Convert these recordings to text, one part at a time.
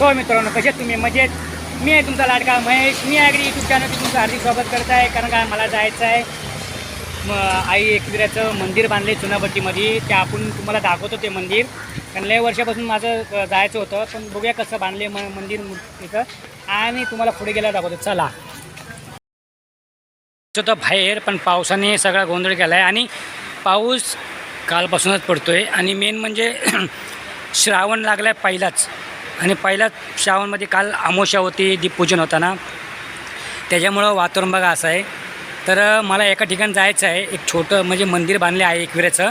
So मित्रांनो कसे तुम्ही? मजेत? मी आहे तुमचा लाडका महेश. मी ॲग्री यूट्यूब चॅनल तुमचं हार्दिक स्वागत करत आहे कारण काय मला जायचं आहे मग आई एकविराचं मंदिर बांधले चुनाभट्टीमध्ये. ते आपण तुम्हाला दाखवतो ते मंदिर. कारण लय वर्षापासून माझं जायचं होतं पण बघूया कसं बांधले म मंदिर इथं. आणि तुम्हाला पुढे गेला दाखवतो. चला. होतं बाहेर पण पावसाने सगळा गोंधळ केला आहे आणि पाऊस कालपासूनच पडतो आहे आणि मेन म्हणजे श्रावण लागला आहे पहिलाच. आणि पहिलाच श्रावणमध्ये काल अमावस्या होती दीपपूजन होता ना त्याच्यामुळं वातावरण बघा असं आहे. तर मला एका ठिकाणी जायचं आहे एक छोटं म्हणजे मंदिर बांधले आहे एकविराचं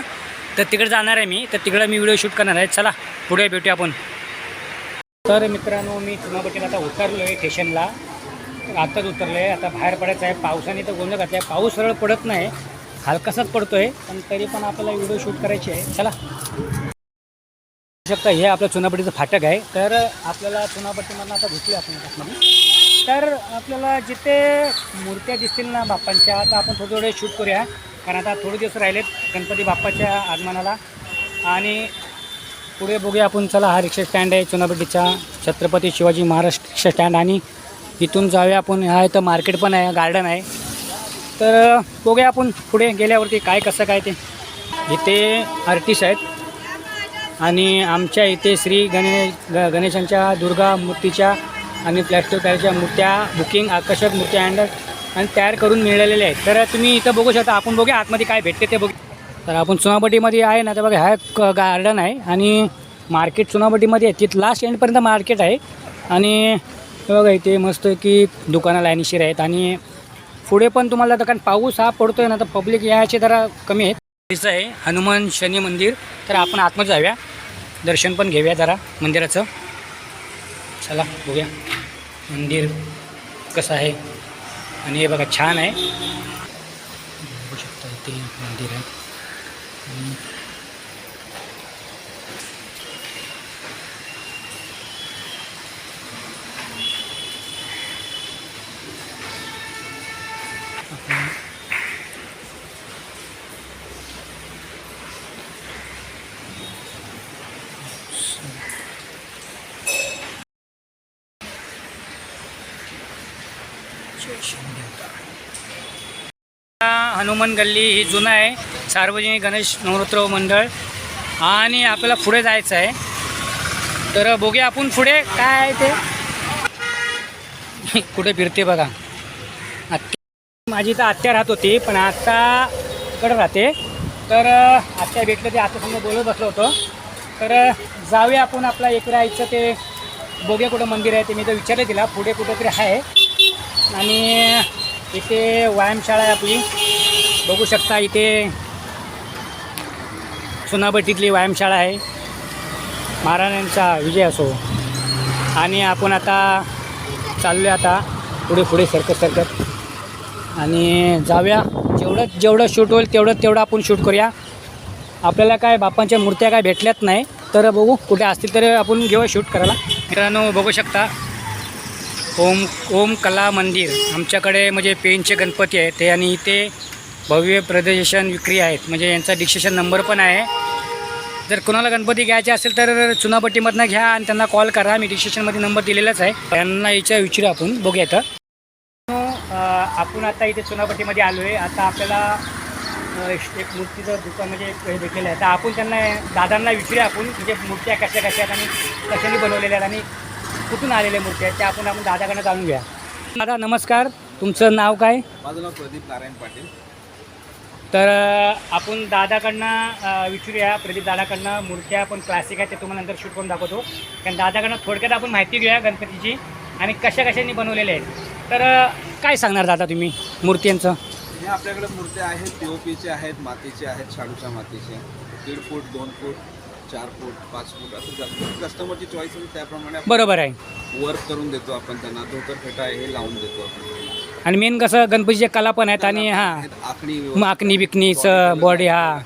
तर तिकडे जाणार आहे मी तर तिकडं मी व्हिडिओ शूट करणार आहे. चला पुढे भेटूया आपण. तर मित्रांनो मी चुनाभट्टीला आता उतरलो आहे स्टेशनला. आत्ताच उतरलो आहे आता बाहेर पडायचं आहे. पावसाने तर गोंधळ घातला आहे पाऊस सरळ पडत नाही. हलकासाच पडतो आहे पण तरी पण आपल्याला व्हिडिओ शूट करायची आहे. चला. शकता हे आपलं चुनापट्टीचं फाटक आहे. तर आपल्याला चुनापट्टीमधनं आता घुसले आपण आतमध्ये तर आपल्याला जिथे मूर्त्या दिसतील ना बाप्पांच्या आता आपण थोडे थोडे शूट करूया. कारण आता थोडे दिवस राहिलेत गणपती बाप्पाच्या आगमनाला. आणि पुढे बघूया आपण चला हा रिक्षा स्टँड आहे चुनापट्टीचा. Chhatrapati Shivaji Maharaj rickshaw stand. आणि इथून जाऊया आपण. हा इथं मार्केट पण आहे गार्डन आहे. तर बघूया आपण पुढे गेल्यावरती काय कसं काय ते. इथे आर्टिस्ट आहेत. आणि आमच्या इथे श्री गणेश ग गणेशांच्या दुर्गा मूर्तीच्या आणि प्लॅस्टर तयारच्या मूर्त्या बुकिंग आकर्षक मूर्त्या अँड आणि तयार करून मिळालेल्या आहेत. तर तुम्ही इथं बघू शकता आपण बघूया आतमध्ये काय भेटते ते बघू. तर आपण चुनापट्टीमध्ये आहे ना तर बघा हा एक गार्डन आहे आणि मार्केट चुनापट्टीमध्ये आहे. तिथं लास्ट एंडपर्यंत मार्केट आहे. आणि बघा इथे मस्त की दुकानं लाईनीशीर आहेत. आणि पुढे पण तुम्हाला तर कारण पाऊस हा पडतोय ना तर पब्लिक यायचे जरा कमी आहेत. तिचं आहे हनुमान शनी मंदिर. तर आपण आतमध्ये जाऊया. दर्शन पण घेऊया जरा मंदिराचं. चला बघूया मंदिर कसं आहे. आणि हे बघा छान आहे. हनुमान गल्ली ही जुनं आहे. सार्वजनिक गणेश नवरोत्सव मंडळ. आणि आपल्याला पुढे जायचं आहे. तर बघूया आपण पुढे काय आहे ते. कुठे फिरते बघा. आत्या माझी तर आत्या राहत होती पण आत्ताकडं राहते. तर आत्या भेटलं ते आता समजा बोलत बसलो होतो. तर जाऊया आपण आपला एक राहायचं ते बघूया कुठं मंदिर आहे ते. मी तर विचारलं तिला पुढे कुठंतरी आहे. आणि इथे व्यायामशाळा आहे आपली. बघू शकता इथे सुनाबटीतली व्यायामशाळा आहे. महाराजांचा विजय असो. आणि आपण आता चाललो आता पुढे पुढे सरकत सरकत. आणि जाऊया. जेवढं जेवढं शूट होईल तेवढं तेवढं आपण शूट करूया. आपल्याला काय बापांच्या मूर्त्या काय भेटल्यात नाही तर बघू कुठे असतील तर आपण घेऊ शूट करायला. मित्रांनो बघू शकता. ओम ओम कला मंदिर. आमच्याकडे म्हणजे पेनचे गणपती आहेत. ते आणि इथे भव्य प्रदर्शन विक्री आहेत. म्हणजे यांचा डिक्शेशन नंबर पण आहे. जर कोणाला गणपती घ्यायचे असेल तर चुनापट्टीमधनं घ्या आणि त्यांना कॉल करा. मी डिस्क्रिप्शनमध्ये नंबर दिलेलाच आहे. त्यांना याच्या विचारू आपण. बघूया तर आपण आता इथे चुनापट्टीमध्ये आलो आहे आता आपल्याला एक मूर्तीचं दुकान म्हणजे एक हे भेटलेलं आहे. तर आपण त्यांना दादांना विचारूया आपण. म्हणजे मूर्त्या कशा कशा आहेत आणि कशाने बनवलेल्या आहेत आणि कुठून आलेल्या मूर्त्या आहेत त्या आपण आपण दादाकडनं जाणून घ्या. दादा नमस्कार. तुमचं नाव काय? माझं नाव प्रदीप नारायण पाटील. तर आपण दादाकडनं विचारूया प्रदीप दादाकडनं मूर्त्या पण क्लासिक आहेत ते तुम्हाला नंतर शूट करून दाखवतो. कारण दादाकडनं थोडक्यात आपण माहिती घेऊया गणपतीची आणि कशा कशांनी बनवलेल्या आहेत. तर काय सांगणार दादा तुम्ही मूर्त्यांचं? हे आपल्याकडे मूर्त्या आहेत पी ओ पीचे आहेत मातीचे आहेत शाडूच्या मातीचे. दीड फूट दोन फूट चार फूट पाच फूट असं जास्त कस्टमरची चॉईस त्याप्रमाणे बरोबर आहे. वर्क करून देतो आपण त्यांना. धोतर फेटा आहे हे लावून देतो आपण. आणि मेन कसं गणपतीच्या कला पण आहेत आणि हां आखणी माकणी बिकणीचं बॉडी हा.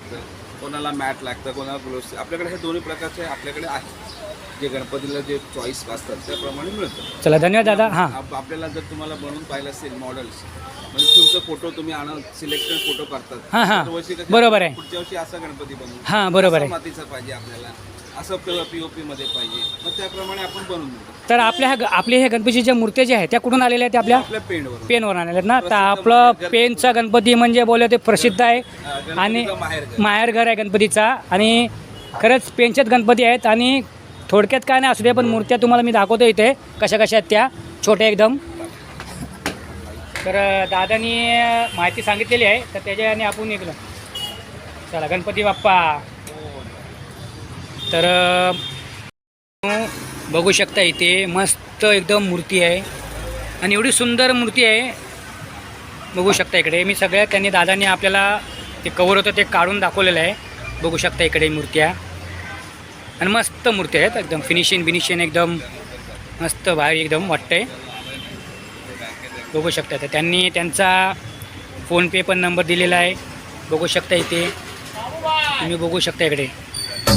कोणाला मॅट लागतं कोणाला ग्लोव्स आपल्याकडे हे दोन्ही प्रकारचे आपल्याकडे आहेत. जे गणपतीला जे चॉईस असतात त्याप्रमाणे मिळतं. चला धन्यवाद दादा. हां. आप- आपल्याला जर तुम्हाला बनवून पाहिलं असेल मॉडेल्स म्हणजे तुमचा फोटो तुम्ही आणा सिलेक्टेड फोटो करतात हां, हां. दरवर्षी कसं बरोबर आहे. पुढच्या वर्षी असा गणपती बनवू. हां बरोबर असा आहे. मातीचा पाहिजे आपल्याला. असं पीओपी मध्ये पाहिजे. मग त्याप्रमाणे आपण बनवून देतो तर आपल्या ह्या आपल्या ह्या गणपतीच्या मूर्त्या ज्या आहेत त्या कुठून आलेल्या आहेत आपल्या? आपल्या पेंडवर पेनवरून आलेल्या आहेत ना? तर आपलं पेनचा गणपती. म्हणजे बोलले ते प्रसिद्ध आहे. आणि माहेर माहेरघर आहे गणपतीचा. आणि खरंच पेनच्याच गणपती आहेत. आणि थोडक्यात काय नाही असू दे पण मूर्त्या तुम्हाला मी दाखवतो इथे. कशा कशा आहेत त्या? छोट्या एकदम. तर दादानी माहिती सांगितलेली आहे. तर त्याच्याने आपण निघलो चला गणपती बाप्पा. तर बघू शकता इथे मस्त एकदम मूर्ती आहे. आणि एवढी सुंदर मूर्ती आहे. बघू शकता इकडे. मी सगळ्या त्यांनी दादांनी आपल्याला ते कवर होतं ते काढून दाखवलेलं आहे. बघू शकता इकडे मूर्त्या. आणि मस्त मूर्ती आहेत. एकदम फिनिशिंग बिनिशिंग एकदम मस्त भारी एकदम वाटतंय. बघू शकता तर त्यांनी त्यांचा फोनपे पण नंबर दिलेला आहे. बघू शकता इथे. तुम्ही बघू शकता इकडे.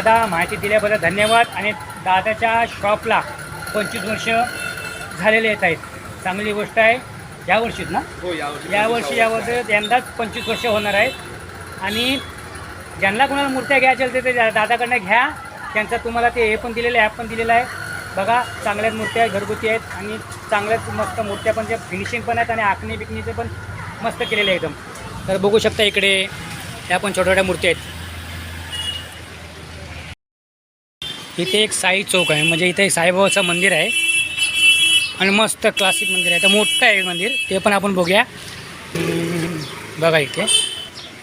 दादा माहिती दिल्याबद्दल धन्यवाद. आणि दादाच्या शॉपला पंचवीस वर्ष झालेले येत आहेत. चांगली गोष्ट आहे. या वर्षीच ना? हो यावर्षी यावर्षी यावर्षी यंदाच पंचवीस वर्ष होणार आहेत. आणि ज्यांना कोणाला मूर्त्या घ्यायच्या असेल ते दा- दादाकडनं घ्या. त्यांचा तुम्हाला ते हे पण दिलेलं आहे ॲप पण दिलेलं आहे. बघा चांगल्याच मूर्त्या घरगुती आहेत. आणि चांगल्याच मस्त मूर्त्या पण त्या फिनिशिंग पण आहेत आणि आखणी बिकणीचे पण मस्त केलेले आहे एकदम. तर बघू शकता इकडे ह्या पण छोट्या छोट्या मूर्त्या आहेत. इथे एक साई चौक आहे. म्हणजे इथे एक साईबाबाचं मंदिर आहे. आणि मस्त क्लासिक मंदिर आहे. तर मोठं आहे मंदिर. ते पण आपण बघूया. बघा इथे.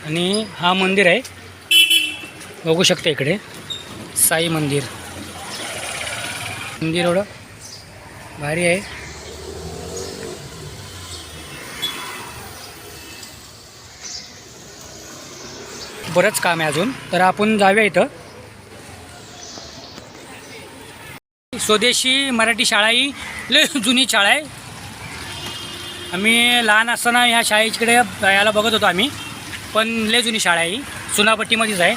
आणि हा मंदिर आहे. बघू शकता इकडे. साई मंदिर. मंदिर एवढं भारी आहे. बरंच काम आहे अजून. तर आपण जाऊया इथं. स्वदेशी मराठी शाळा ही लय जुनी शाळा आहे. आम्ही लहान असताना ह्या शाळेकडे यायला बघत होतो आम्ही पण लय जुनी शाळा आहे ही. सुनापट्टीमध्येच आहे.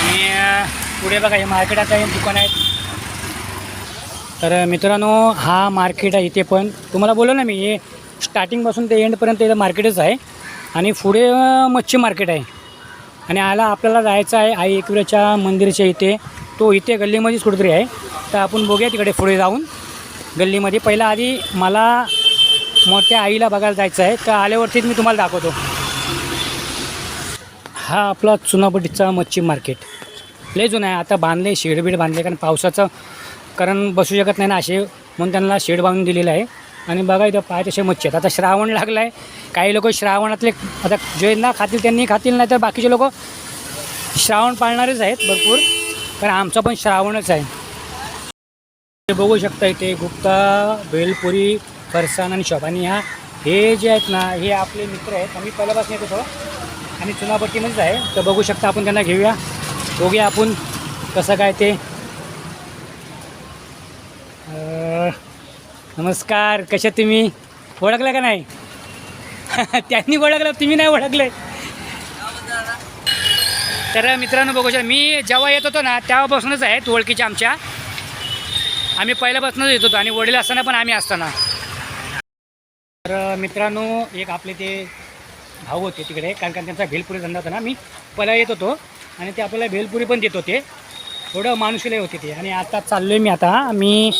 आणि पुढे बघा हे मार्केट आता हे दुकान आहेत. तर मित्रांनो हा मार्केट आहे इथे पण. तुम्हाला बोललो ना मी हे स्टार्टिंगपासून ते एंडपर्यंत इथं मार्केटच आहे. आणि पुढे मच्छी मार्केट आहे. आणि आला आपल्याला जायचं आहे आई एकविराच्या मंदिरच्या इथे. तो इथे गल्लीमध्येच कुठेतरी आहे. तर आपण बघूया तिकडे पुढे जाऊन. गल्लीमध्ये पहिला आधी मला मोठ्या आईला बघायला जायचं आहे. तर आल्यावरतीच मी तुम्हाला दाखवतो. हा आपला चुनापट्टीचा मच्छी मार्केट. लय जुना आहे. आता बांधले शेड बीड बांधले कारण पावसाचं कारण बसू शकत नाही ना असे म्हणून त्यांना शेड बांधून दिलेलं आहे. आणि बघा इथं पाय तसे मच्छी आहेत. आता श्रावण लागला आहे काही लोक श्रावणातले आता जे ना खातील त्यांनी खातील नाही तर बाकीचे लोक श्रावण पाळणारेच आहेत भरपूर. कारण आमचा पण श्रावणच आहे. ते बघू शकता इथे गुप्ता भेलपुरी फरसाण आणि शॉप. आणि ह्या हे जे आहेत ना हे आपले मित्र आहेत. आम्ही पहिल्यापासून येत होतो. आणि चुनापट्टीमध्येच आहे. तर बघू शकता आपण त्यांना घेऊया. बघूया आपण कसं काय ते. नमस्कार. कशा तुम्ही? ओळखलं का नाही? त्यांनी ओळखलं. तुम्ही नाही ओळखले. तर मित्रांनो बघू शकता मी जेव्हा येत होतो ना तेव्हापासूनच आहेत ओळखीच्या आमच्या. आम्ही पहिल्यापासूनच येत होतो आणि वडील असताना पण आम्ही असताना. तर मित्रांनो एक आपले ते भाऊ होते तिकडे कारण का त्यांचा भेलपुरी धंदा होता ना मी पहिला येत होतो आणि ते आपल्याला भेलपुरी पण देत होते. थोडं माणुसले होते ते. आणि आता चाललो आहे मी आता मी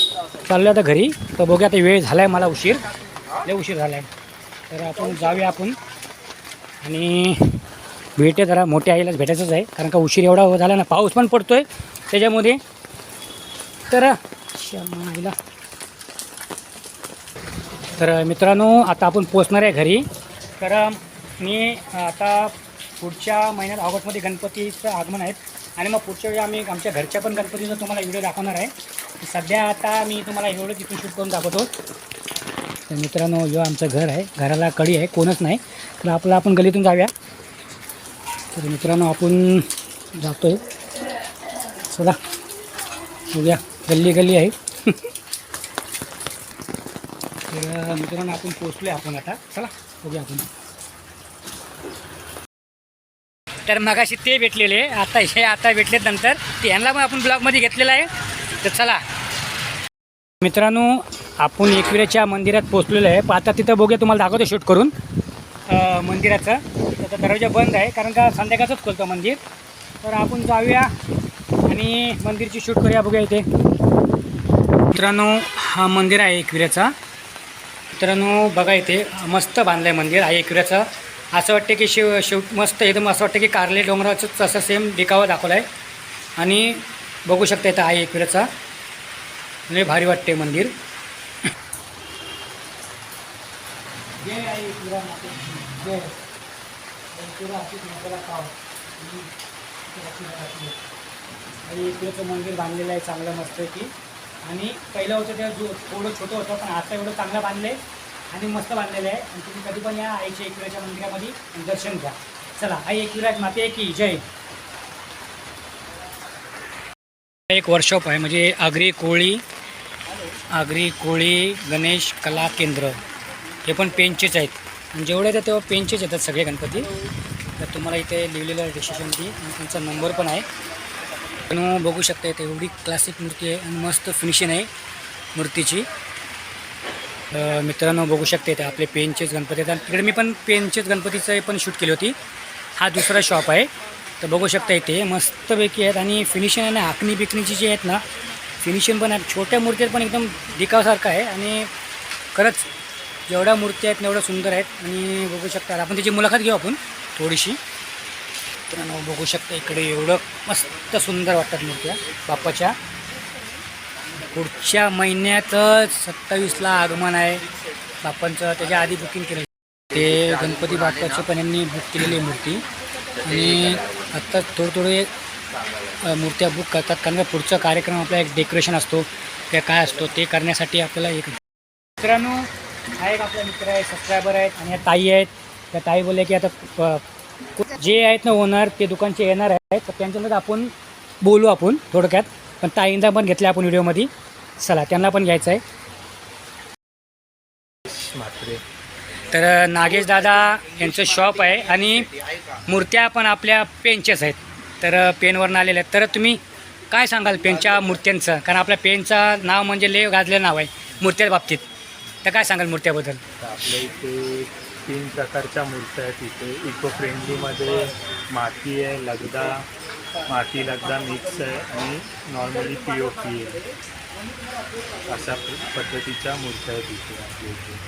चाललो आता घरी. तर बघूया आता वेळ झाला आहे मला उशीर. लय उशीर झाला आहे तर आपण जाऊया आपण. आणि भेटे जरा मोठ्या आईलाच भेटायचंच आहे. कारण का उशीर एवढा झाला ना पाऊस पण पडतो आहे त्याच्यामध्ये तर आईला. तर मित्रांनो आता आपण पोचणार आहे घरी. तर मी आता पुढच्या महिन्यात ऑगस्टमध्ये गणपतीचं आगमन आहेत आणि मग पुढच्या वेळी आम्ही आमच्या घरच्या पण गणपतीचा तुम्हाला व्हिडिओ दाखवणार आहे. सध्या आता मी तुम्हाला एवढं तिथून शूट करून दाखवतो. तर मित्रांनो जो आमचं घर आहे. घराला कडी आहे कोणच नाही. तर आपलं आपण गलीतून जाऊया. तर मित्रांनो आपण जातो आहे चला बघूया. गल्ली गल्ली आहे. तर मित्रांनो आपण पोचलो आहे आपण आता. चला बघूया आपण. तर मगाशी ते भेटलेले आता हे आता भेटलेत नंतर. ते यांना पण आपण ब्लॉगमध्ये घेतलेलं आहे. तर चला. मित्रांनो आपण एकविराच्या मंदिरात पोचलेलो आहे. पण आता तिथं बघूया तुम्हाला दाखवतो शूट करून. मंदिराचं. त्याचा दरवाजा बंद आहे कारण का संध्याकाळचंच खोलतं मंदिर. तर आपण जाऊया आणि मंदिरची शूट करूया बघूया इथे. मित्रांनो हा मंदिर आहे एकविरेचा मित्रांनो बघा इथे मस्त बांधलं आहे मंदिर आहे एकविऱ्याचं. असं वाटतं की शिव शिव मस्त एकदम असं वाटतं की कारले डोंगराचं असं सेम देखावा दाखवला आहे आणि बघू शकता इथं आहे एकविऱ्याचा. लय भारी वाटते मंदिर जय आई एकविरा माते. जय. एकविरा अशी तुम्हाला पाव. आणि आणि मंदिर बांधलेलं आहे चांगलं मस्त की. आणि पहिलं होतं त्या जो थोडं छोटं होतं पण आता एवढं चांगलं बांधलं आहे आणि मस्त बांधलेलं आहे. आणि तुम्ही कधी पण या आईच्या एकविराच्या मंदिरामध्ये दर्शन घ्या. चला आई एकविराज माते की जय. एक वर्कशॉप आहे म्हणजे आगरी कोळी आगरी कोळी गणेश कला केंद्र. हे पण पेनचेच आहेत. आणि जेवढे येतात तेव्हा पेनचेच येतात सगळे गणपती. तर तुम्हाला इथे लिहिलेलं आहे डिसिशनची आणि त्यांचा नंबर पण आहे. पण बघू शकता इथे एवढी क्लासिक मूर्ती आहे आणि मस्त फिनिशिंग आहे मूर्तीची. मित्रांनो बघू शकते इथे आपले पेनचेच गणपती आहेत. आणि तिकडे मी पण पेनचेच गणपतीचं पण शूट केली होती. हा दुसरा शॉप आहे. तर बघू शकता इथे मस्तपैकी आहेत आणि फिनिशिंग ना आखणी बिकणीची जी आहेत ना फिनिशिंग पण आहेत. छोट्या मूर्तीत पण एकदम दिखावासारखं आहे आणि खरंच जेवढ्या मूर्ती आहेत तेवढ्या सुंदर आहेत आणि बघू शकता आपण त्याची मुलाखत घेऊ आपण थोडीशी. मित्रांनो बघू शकता इकडे एवढं मस्त सुंदर वाटतात मूर्त्या. बाप्पाच्या. पुढच्या महिन्यातच सत्तावीसला आगमन आहे. बाप्पांचं त्याच्या आधी बुकिंग केलं. ते गणपती बाप्पाचे पण यांनी बुक केलेली आहे मूर्ती. आणि आत्ता थोडे थोडे मूर्त्या बुक करतात. कारण का पुढचा कार्यक्रम आपला एक डेकोरेशन असतो. ते काय असतो ते करण्यासाठी आपल्याला एक मित्रांनो हा एक आपला मित्र आहे सबस्क्रायबर आहेत आणि या ताई आहेत. त्या ताई बोलले की आता प- जे आहेत ना ओनर ते दुकानचे येणार आहेत. तर त्यांच्यामध्ये आपण बोलू आपण थोडक्यात. पण ताईंना पण घेतल्या आपण व्हिडिओमध्ये चला त्यांना पण घ्यायचं आहे. तर नागेश दादा यांचं शॉप आहे आणि मूर्त्या पण आपल्या पेनच्याच आहेत. तर पेनवरनं आलेल्या आहेत. तर तुम्ही काय सांगाल पेनच्या मूर्त्यांचं? कारण आपल्या पेनचं नाव म्हणजे लय गाजलेलं नाव आहे मूर्त्या बाबतीत. तर काय सांगाल मूर्त्याबद्दल? आपल्या इथे तीन प्रकारच्या मूर्त्या आहेत इथे. इको फ्रेंडलीमध्ये माती आहे लगदा माती लगदा मिक्स आहे आणि नॉर्मली पी ओ पी आहे. अशा पद्धतीच्या मूर्त्या आहेत इथे आपल्या इथे.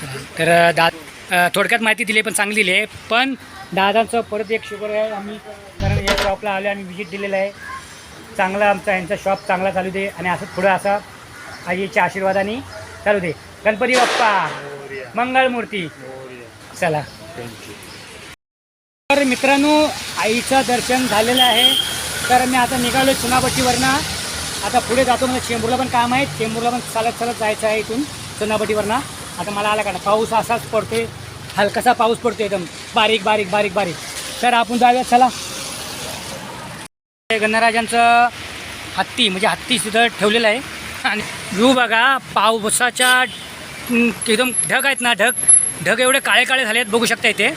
चला, तर दा थोडक्यात माहिती दिली पण चांगली दिली आहे. पण दादांचं परत एक शुगर आहे. आम्ही कारण या शॉपला आलो आम्ही विजिट दिलेलं आहे. चांगला आमचा यांचा शॉप चांगला चालू दे आणि असं पुढं असा आईच्या आशीर्वादाने चालू दे. गणपती बाप्पा मंगळमूर्ती. चला. तर मित्रांनो आईचं दर्शन झालेलं आहे. तर मी आता निघालो चुनाभट्टीवरनं आता पुढे जातो मला चेंबूरला पण काम आहे. चेंबूरला पण चालत चालत जायचं आहे इथून चुनाभट्टीवरनं आता मला आला का पाऊस असाच पडतोय. हलकासा पाऊस पडतोय एकदम. बारीक बारीक बारीक बारीक. तर आपण जाऊया चला. गणराजांचं हत्ती म्हणजे हत्ती तिथं ठेवलेलं आहे. आणि व्ह्यू बघा पावसाच्या एकदम ढग आहेत ना ढग. ढग एवढे काळे काळे झाले आहेत बघू शकता इथे.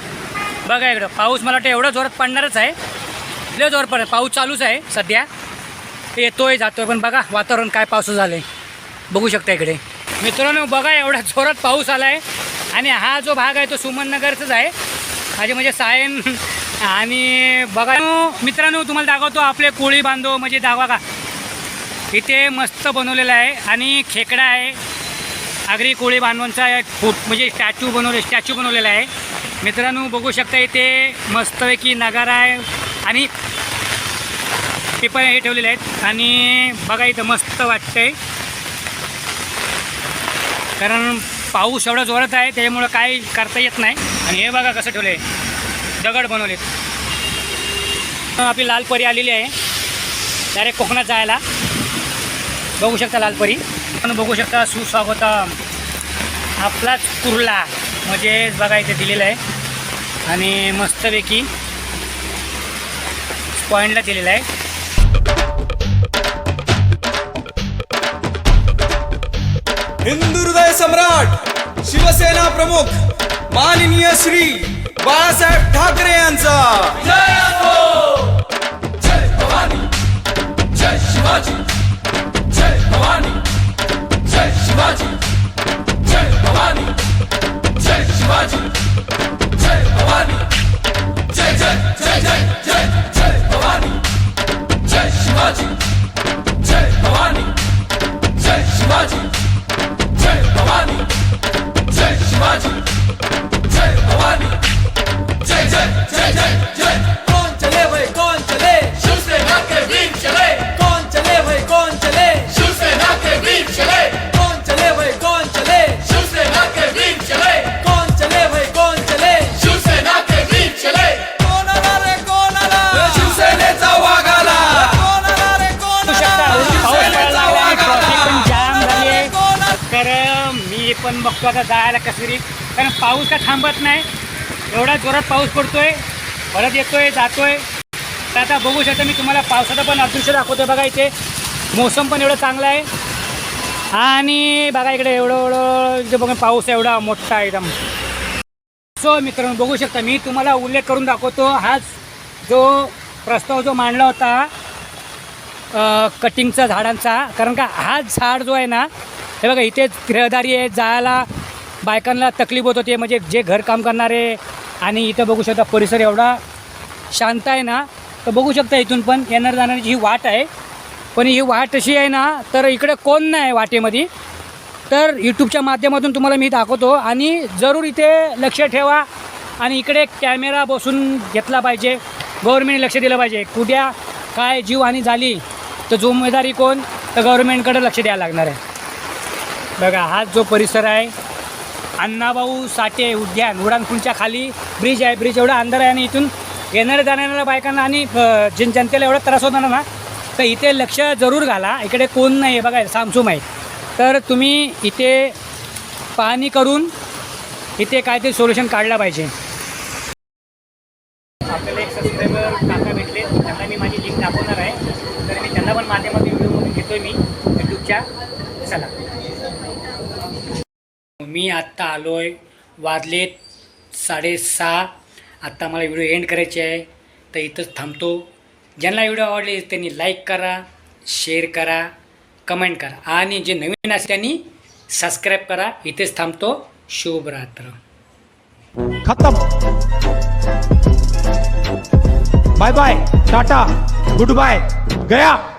बघा इकडं पाऊस मला वाटतं एवढा जोरात पडणारच आहे. लय जोर पडत पाऊस चालूच आहे सध्या. येतोय जातोय पण बघा वातावरण काय पावसाचं झालं आहे बघू शकता इकडे. मित्रांनो बघा एवढा जोरात पाऊस आला आहे आणि हा जो भाग आहे तो सुमननगरचाच आहे. माझे म्हणजे सायन आणि बघा मित्रांनो तुम्हाला दाखवतो आपले कोळी बांधव म्हणजे दाखवा का. इथे मस्त बनवलेलं आहे आणि खेकडा आहे. आगरी कोळी बांधवांचा म्हणजे स्टॅच्यू बनवले स्टॅच्यू बनवलेला आहे. मित्रांनो बघू शकता इथे मस्तपैकी नगारा आहे आणि पेपर हे ठेवलेले आहेत. आणि बघा इथं मस्त वाटतंय. कारण पाऊस एवढा जोरात आहे त्याच्यामुळं काय करता येत नाही. आणि हे बघा कसं ठेवलं आहे दगड बनवलेत. आपली लाल परी आलेली आहे. डायरेक्ट कोकणात जायला. बघू शकता लाल परी पण बघू शकता सुस्वागतम. आपलाच कुर्ला म्हणजे बघा इथे दिलेलं आहे. आणि मस्तपैकी पॉईंटला दिलेलं आहे. हिंदू हृदय सम्राट शिवसेना प्रमुख माननीय श्री बाळासाहेब ठाकरे यांचा. कौन चले मी आता जायला कसरी. कारण पाऊस का थांबत नाही. एवढा जोरात पाऊस पडतोय. परत येतोय जातोय. तर आता बघू शकता मी तुम्हाला पावसाचं पण अदृश्य दाखवतोय बघा इथे. मोसम पण एवढं चांगलं आहे. आणि बघा इकडे एवढं एवढं इथे बघा पाऊस एवढा मोठा आहे एकदम. सो मित्रांनो बघू शकता मी तुम्हाला उल्लेख करून दाखवतो. हाच जो प्रस्ताव जो मांडला होता कटिंगचा झाडांचा. कारण का हा झाड जो आहे ना हे बघा इथे रहदारी आहे जायला बायकांना तकलीफ होत होती म्हणजे जे घरकाम करणारे आणि इथं बघू शकता परिसर एवढा शांत आहे ना तर बघू शकता इथून पण येणार जाणारी ही वाट आहे. पण ही वाट अशी आहे ना तर इकडे कोण नाही वाटेमध्ये. तर यूट्यूबच्या माध्यमातून तुम्हाला मी दाखवतो आणि जरूर इथे लक्ष ठेवा आणि इकडे कॅमेरा बसून घेतला पाहिजे. गव्हर्मेंटने लक्ष दिलं पाहिजे. कुठ्या काय जीवहानी झाली तर जिम्मेदारी कोण तर गव्हर्मेंटकडे लक्ष द्यायला लागणार आहे. बघा हा जो परिसर आहे अण्णाभाऊ साठे उद्यान उडानपूलच्या खाली ब्रिज आहे ब्रिज एवढा अंधार आहे आणि इथून येणाऱ्या जाणाऱ्या बायकांना आणि जन जनतेला एवढा त्रास होणार ना तर इथे लक्ष जरूर घाला. इकडे कोण नाही आहे बघा सामसूम आहे. तर तुम्ही इथे पाहणी करून इथे काहीतरी सोल्युशन काढलं पाहिजे आपल्याला एक सबस्क्रायबर काका भेटले त्यांना मी माझी लिंक दाखवणार आहे तर मी त्यांना पण माध्यमातून व्हिडिओमधून घेतो मी यूट्यूबच्या चला मी आत्ता आलो आहे वाजलेत साडेसहा. आत्ता मला व्हिडिओ एंड करायचे आहे तर इथंच थांबतो. ज्यांना व्हिडिओ आवडले त्यांनी लाईक करा शेअर करा कमेंट करा. आणि जे नवीन असेल त्यांनी सबस्क्राईब करा. इथेच थांबतो. शुभरात्र खतम. Bye bye Tata good bye गया.